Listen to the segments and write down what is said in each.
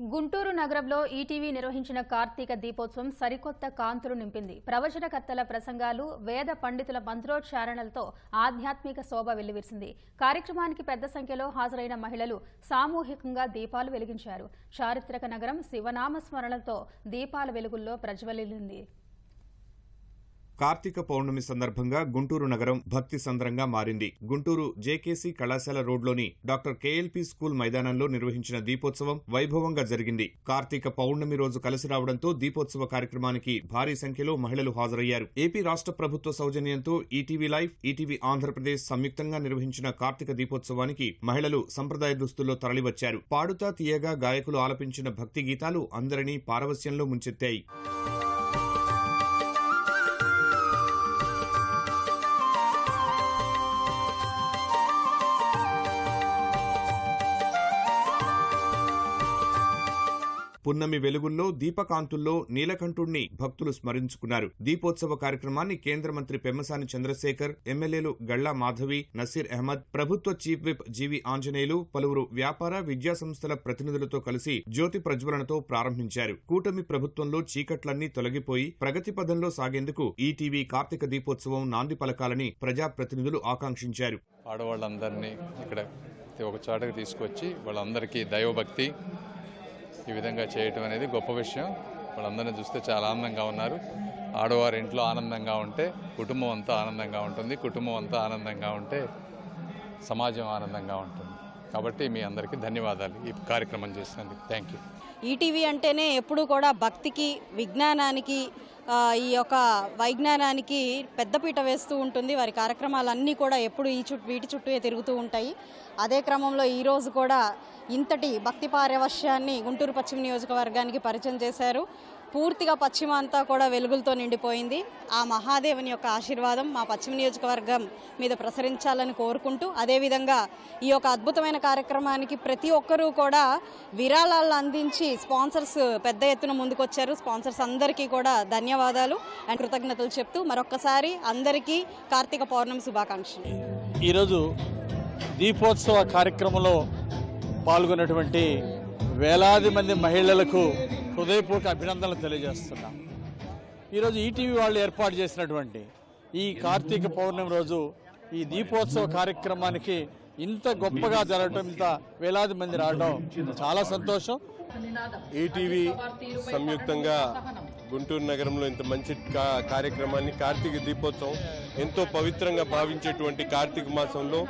గుంటూరు నగరంలో ఈటీవీ నిర్వహించిన కార్తీక దీపోత్సవం సరికొత్త కాంతులు నింపింది. ప్రవచనకర్తల ప్రసంగాలు వేద పండితుల మంత్రోచ్చారణలతో ఆధ్యాత్మిక శోభ వెల్లివిరిసింది. కార్యక్రమానికి పెద్ద సంఖ్యలో హాజరైన మహిళలు సామూహికంగా దీపాలు వెలిగించారు. చారిత్రక నగరం శివనామ స్మరణలతో దీపాల వెలుగుల్లో ప్రజ్వలిల్లింది కార్తీక పౌర్ణమి సందర్భంగా గుంటూరు నగరం భక్తి సంద్రంగా మారింది. గుంటూరు జేకేసీ కళాశాల రోడ్లోని డాక్టర్ కేఎల్పీ స్కూల్ మైదానంలో నిర్వహించిన దీపోత్సవం వైభవంగా జరిగింది. కార్తీక పౌర్ణమి రోజు కలిసి రావడంతో దీపోత్సవ కార్యక్రమానికి భారీ సంఖ్యలో మహిళలు హాజరయ్యారు. ఏపీ రాష్ట్ర ప్రభుత్వ సౌజన్యంతో ఈటీవీ లైవ్ ఈటీవీ ఆంధ్రప్రదేశ్ సంయుక్తంగా నిర్వహించిన కార్తీక దీపోత్సవానికి మహిళలు సంప్రదాయ దుస్తుల్లో తరలివచ్చారు. పాడుతా తీయగా గాయకులు ఆలపించిన భక్తి గీతాలు అందరినీ పారవస్యంలో ముంచెత్తాయి. పున్నమి వెలుగుల్లో దీపకాంతుల్లో నీలకంఠుణ్ణి భక్తులు స్మరించుకున్నారు. దీపోత్సవ కార్యక్రమాన్ని కేంద్ర మంత్రి పెమ్మసాని చంద్రశేఖర్ ఎమ్మెల్యేలు గళ్ళా మాధవి నసీర్ అహ్మద్ ప్రభుత్వ చీఫ్ విప్ జీవి ఆంజనేయులు పలువురు వ్యాపార విద్యా సంస్థల ప్రతినిధులతో కలిసి జ్యోతి ప్రజ్వలనతో ప్రారంభించారు. కూటమి ప్రభుత్వంలో చీకట్లన్నీ తొలగిపోయి ప్రగతి పదంలో సాగేందుకు ఈటీవీ కార్తీక దీపోత్సవం నాంది పలకాలని ప్రజాప్రతినిధులు ఆకాంక్షించారు. ఆడవాళ్ళందరినీ ఇక్కడ ఒక చాటకు తీసుకొచ్చి వాళ్ళందరికీ దైవభక్తి ఈ విధంగా చేయటం అనేది గొప్ప విషయం. వాళ్ళందరినీ చూస్తే చాలా ఆనందంగా ఉన్నారు. ఆడవారి ఇంట్లో ఆనందంగా ఉంటే కుటుంబం అంతా ఆనందంగా ఉంటుంది. కుటుంబం అంతా ఆనందంగా ఉంటే సమాజం ఆనందంగా ఉంటుంది. కాబట్టి మీ అందరికీ ధన్యవాదాలు ఈ కార్యక్రమం చేసినందుకు. థ్యాంక్ యూ ఈటీవీ అంటేనే ఎప్పుడు కూడా భక్తికి విజ్ఞానానికి ఈ యొక్క వైజ్ఞానానికి పెద్దపీట వేస్తూ ఉంటుంది. వారి కార్యక్రమాలన్నీ కూడా ఎప్పుడు ఈ చుట్టూ వీటి చుట్టూ తిరుగుతూ ఉంటాయి. అదే క్రమంలో ఈరోజు కూడా ఇంతటి భక్తి పారవశ్యాన్ని గుంటూరు పశ్చిమ నియోజకవర్గానికి పరిచయం చేశారు. పూర్తిగా పశ్చిమ అంతా కూడా వెలుగులతో నిండిపోయింది. ఆ మహాదేవుని యొక్క ఆశీర్వాదం మా పశ్చిమ నియోజకవర్గం మీద ప్రసరించాలని కోరుకుంటూ అదేవిధంగా ఈ యొక్క అద్భుతమైన కార్యక్రమానికి ప్రతి ఒక్కరూ కూడా విరాళాలను అందించి స్పాన్సర్స్ పెద్ద ఎత్తున ముందుకొచ్చారు. స్పాన్సర్స్ అందరికీ కూడా ధన్యవాదాలు అండ్ కృతజ్ఞతలు చెప్తూ మరొక్కసారి అందరికీ కార్తీక పౌర్ణమి శుభాకాంక్షలు. ఈరోజు దీపోత్సవ కార్యక్రమంలో పాల్గొన్నటువంటి వేలాది మంది మహిళలకు హృదయపూర్వక అభినందనలు తెలియజేస్తున్నాం. ఈరోజు ఈటీవీ వాళ్ళు ఏర్పాటు చేసినటువంటి ఈ కార్తీక పౌర్ణమి రోజు ఈ దీపోత్సవ కార్యక్రమానికి ఇంత గొప్పగా జరగటం ఇంత వేలాది మంది రావడం చాలా సంతోషం. ఈటీవీ సంయుక్తంగా గుంటూరు నగరంలో ఇంత మంచి కార్యక్రమాన్ని కార్తీక దీపోత్సవం ఎంతో పవిత్రంగా భావించేటువంటి కార్తీక మాసంలో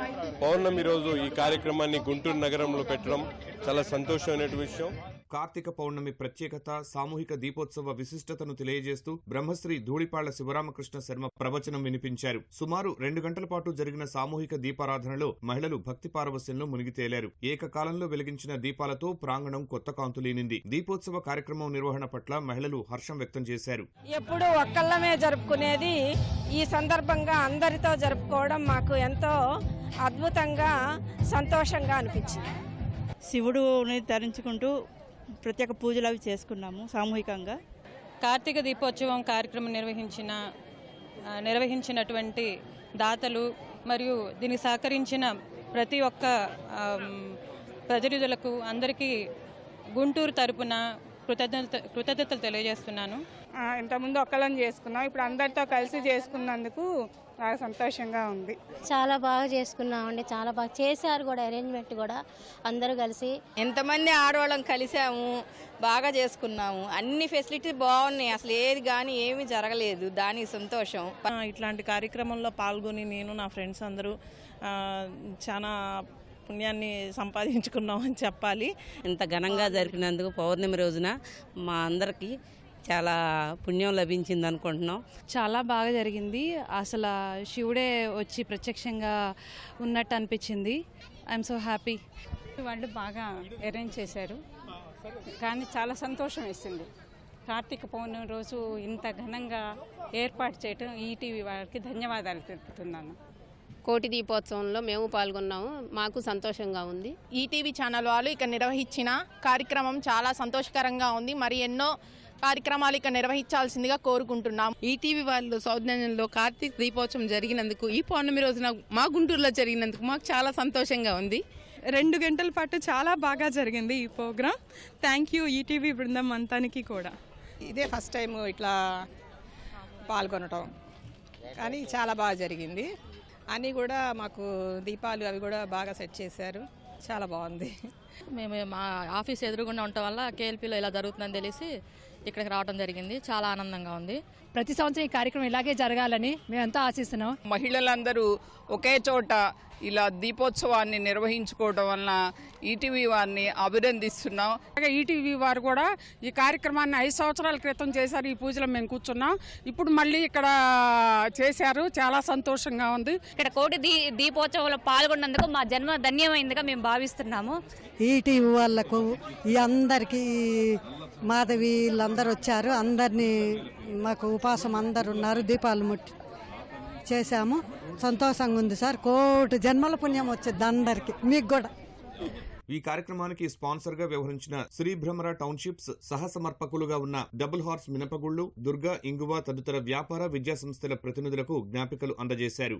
పౌర్ణమి రోజు ఈ కార్యక్రమాన్ని గుంటూరు నగరంలో పెట్టడం చాలా సంతోషమైన విషయం. కార్తీక పౌర్ణమి ప్రత్యేకత సామూహిక దీపోత్సవ విశిష్టతను తెలియజేస్తూ బ్రహ్మశ్రీ ధూళిపాళ్ళ శివరామకృష్ణ శర్మ ప్రవచనం వినిపించారు. సుమారు రెండు గంటల పాటు జరిగిన సామూహిక దీపారాధనలో మహిళలు భక్తి పారవస్యంలో మునిగి తేలారు. ఏకకాలంలో వెలిగించిన దీపాలతో ప్రాంగణం కొత్త కాంతులీనింది దీపోత్సవ కార్యక్రమం నిర్వహణ పట్ల మహిళలు హర్షం వ్యక్తం చేశారు. ఎప్పుడు ఒక్కళ్ళమే జరుపుకునేది ఈ సందర్భంగా అందరితో జరుపుకోవడం మాకు ఎంతో అద్భుతంగా సంతోషంగా అనిపించింది. శివుడుని ధరించుకుంటూ ప్రత్యేక పూజలు అవి చేసుకున్నాము సామూహికంగా. కార్తీక దీపోత్సవం కార్యక్రమం నిర్వహించిన నిర్వహించినటువంటి దాతలు మరియు దీనికి సహకరించిన ప్రతి ఒక్క ప్రతినిధులకు అందరికీ గుంటూరు తరపున కృతజ్ఞత కృతజ్ఞతలు తెలియజేస్తున్నాను. ఇంతకుముందు ఒక్కళ్ళని చేసుకున్నాం ఇప్పుడు అందరితో కలిసి చేసుకున్నందుకు బాగా సంతోషంగా ఉంది. చాలా బాగా చేసుకున్నామండి చాలా బాగా చేశారు కూడా అరేంజ్మెంట్ కూడా అందరూ కలిసి. ఎంతమంది ఆడవాళ్ళం కలిసాము బాగా చేసుకున్నాము. అన్ని ఫెసిలిటీస్ బాగున్నాయి అసలు ఏది కానీ ఏమీ జరగలేదు దానికి సంతోషం. ఇట్లాంటి కార్యక్రమంలో పాల్గొని నేను నా ఫ్రెండ్స్ అందరూ చాలా పుణ్యాన్ని సంపాదించుకున్నామని చెప్పాలి. ఇంత ఘనంగా జరిపినందుకు పౌర్ణమి రోజున మా అందరికీ చాలా పుణ్యం లభించింది అనుకుంటున్నాం. చాలా బాగా జరిగింది. అసలు శివుడే వచ్చి ప్రత్యక్షంగా ఉన్నట్టు అనిపించింది. ఐఎమ్ సో హ్యాపీ వాళ్ళు బాగా అరేంజ్ చేశారు. కానీ చాలా సంతోషం వేసింది. కార్తీక పౌర్ణమి రోజు ఇంత ఘనంగా ఏర్పాటు చేయటం ఈటీవీ వారికి ధన్యవాదాలు తెలుపుతున్నాను. కోటి దీపోత్సవంలో మేము పాల్గొన్నాము. మాకు సంతోషంగా ఉంది. ఈటీవీ ఛానల్ వాళ్ళు ఇక నిర్వహించిన కార్యక్రమం చాలా సంతోషకరంగా ఉంది. మరి ఎన్నో కార్యక్రమాలు ఇక నిర్వహించాల్సిందిగా కోరుకుంటున్నాం. ఈటీవీ వాళ్ళు సౌజన్యంలో కార్తీక దీపోత్సవం జరిగినందుకు ఈ పౌర్ణమి రోజున మా గుంటూరులో జరిగినందుకు మాకు చాలా సంతోషంగా ఉంది. రెండు గంటల పాటు చాలా బాగా జరిగింది ఈ ప్రోగ్రామ్ థ్యాంక్ యూ ఈటీవీ బృందం అంతానికి కూడా. ఇదే ఫస్ట్ టైం ఇట్లా పాల్గొనటం. కానీ చాలా బాగా జరిగింది. అన్నీ కూడా మాకు దీపాలు అవి కూడా బాగా సెట్ చేశారు. చాలా బాగుంది. మేము మా ఆఫీస్ ఎదురుగుండా ఉండటం వల్ల కేఎల్పీలో ఇలా జరుగుతుందని తెలిసి ఇక్కడికి రావడం జరిగింది. చాలా ఆనందంగా ఉంది. ప్రతి సంవత్సరం ఈ కార్యక్రమం ఇలాగే జరగాలని మేమంతా ఆశిస్తున్నాం. మహిళలందరూ ఒకే చోట ఇలా దీపోత్సవాన్ని నిర్వహించుకోవడం వలన ఈటీవీ వారిని అభినందిస్తున్నాం. ఈటీవీ వారు కూడా ఈ కార్యక్రమాన్ని ఐదు సంవత్సరాల క్రితం చేశారు. ఈ పూజలో మేము కూర్చున్నాం. ఇప్పుడు మళ్ళీ ఇక్కడ చేశారు. చాలా సంతోషంగా ఉంది. ఇక్కడ కోటి దీ దీపోత్సవంలో పాల్గొన్నందుకు మా జన్మ ధన్యమైందిగా మేము భావిస్తున్నాము. ఈటీవీ వాళ్ళకు ఈ అందరికీ మాధవి వీళ్ళందరూ వచ్చారు. అందరినీ మాకు ఉపాసం అందరు ఉన్నారు దీపాలు ముట్టి చేశాము. సంతోషంగా ఉంది సార్. కోటి జన్మల పుణ్యం వచ్చింది అందరికి మీకు కూడా. ఈ కార్యక్రమానికి స్పాన్సర్గా వ్యవహరించిన శ్రీభ్రమర టౌన్షిప్స్ సహ సమర్పకులుగా ఉన్న డబుల్ హార్స్ మినపగుళ్ళు దుర్గా ఇంగువ తదితర వ్యాపార విద్యా సంస్థల ప్రతినిధులకు జ్ఞాపికలు అందజేశారు.